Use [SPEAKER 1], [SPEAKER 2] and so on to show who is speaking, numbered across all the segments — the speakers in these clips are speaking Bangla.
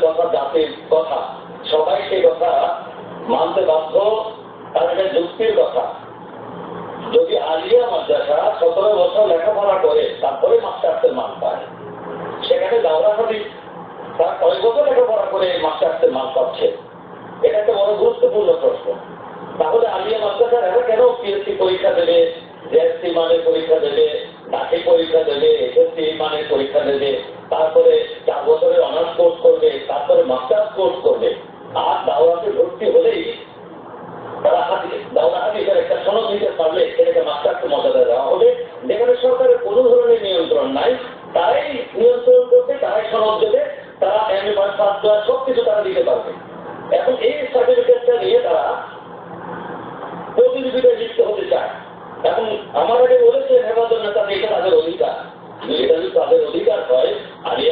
[SPEAKER 1] ধর্মের কথা, জাতির কথা, সবাই সে কথা মানতে বাধ্য, তার এটা যুক্তির কথা। যদি আলিয়া মাদ্রাসা সতেরো বছর লেখাপড়া করে, তারপরে মাস্টার্সের মান পায়। সেখানে দাওরা হাদিস, তার কয়েক বছর লেখাপড়া করে মাস্টার্সের মান পাচ্ছে? এটা একটা বড় গুরুত্বপূর্ণ প্রশ্ন। তাহলে আলিয়া মাদ্রাসার এরা কেন পিএসসি পরীক্ষা দেবে জেএসসি মানের পরীক্ষা দেবে দাখিল পরীক্ষা দেবে এসএসসি মানের পরীক্ষা দেবে, তারপরে চার বছরের অনার্স কোর্স করবে, তারপরে মাস্টার্স কোর্স করবে, আর দাওরাতে ভর্তি হলেই নিতে নিয়ে তারা প্রতিযোগিতায় হতে চায়। এখন আমার আগে বলেছে হেফাজত নেতা, এটা তাদের অধিকার। এটা যদি তাদের অধিকার হয় আলিয়া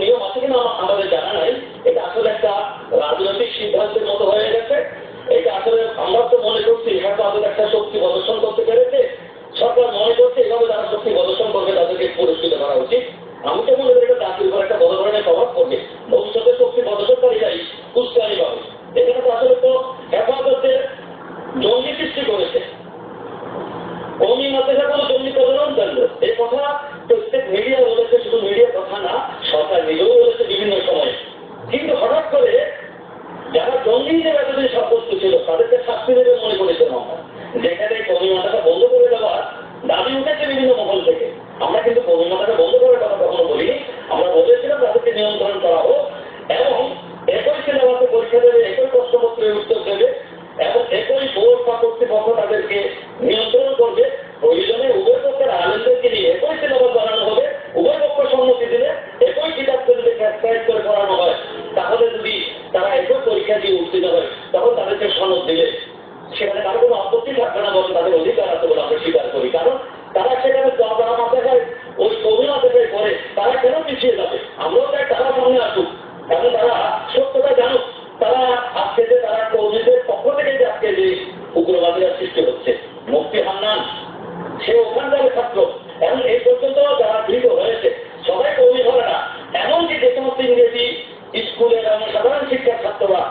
[SPEAKER 1] নিয়ম আছে কিনা আমাদের জানা নাই এটা আসলে একটা রাজনৈতিক সিদ্ধান্তের মতো হয়ে গেছে। এটা আসলে আমরা তো মনে করছি হয়তো তাদের একটা শক্তি প্রদর্শন করতে পেরেছে। সরকার মনে করছে এভাবে যারা শক্তি প্রদর্শন করবে, তাদেরকে পুরস্কৃত করা উচিত। আমি তো মনে করি এটা জাতির উপর একটা বড় ধরনের প্রভাব পড়বে। ভবিষ্যতে শক্তি প্রদর্শনকারীরাই উস্কানি পাবে এখানে তো আসলে তো হেফাজতের জঙ্গি সৃষ্টি করেছে। এবং একই সিলেবাসে তাদেরকে নিয়ন্ত্রণ করবে। প্রয়োজনে উভয় পক্ষের আনন্দকে নিয়ে একই সিলেবাস বানানো হবে, উভয় পক্ষ একই কিতাব যদি হয়। তাহলে যদি তারা একই পরীক্ষা দিয়ে উত্তীর্ণ হয় তাদেরকে দিলে সেখানে কারও কোনো আপত্তি থাকবে না বলে তাদের অধিকার আছে বলে আমরা স্বীকার করি। কারণ তারা সেখানে যারা মাথায় ওই কবি মাথায় পড়ে তারা কেন পিছিয়ে যাবে? আমরাও চাই তারা সামনে আসুক। এবং তারা সত্যতা জানুক। তারা আজকে যে তারা কৌমিদের পক্ষ থেকে যে আজকে যে উগ্রবাদীরা সৃষ্টি হচ্ছে মুক্তি হান্নান, সে ওখানকার ছাত্র। এবং এই পর্যন্ত যারা গৃহীত হয়েছে, সবাই কৌমি হবে না। এমনকি যে সমস্ত ইংরেজি স্কুলের এবং সাধারণ শিক্ষার ছাত্ররা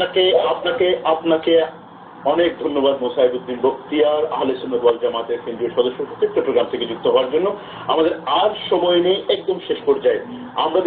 [SPEAKER 2] আপনাকে আপনাকে আপনাকে অনেক ধন্যবাদ মোসাহিদুদ্দিন বক্তিয়ার আহলে সুন্দর ওয়াল জামাতের কেন্দ্রীয় সদস্য চট্টগ্রাম থেকে যুক্ত হওয়ার জন্য। আমাদের আর সময় নেই, একদম শেষ পর্যায়ে। আমরা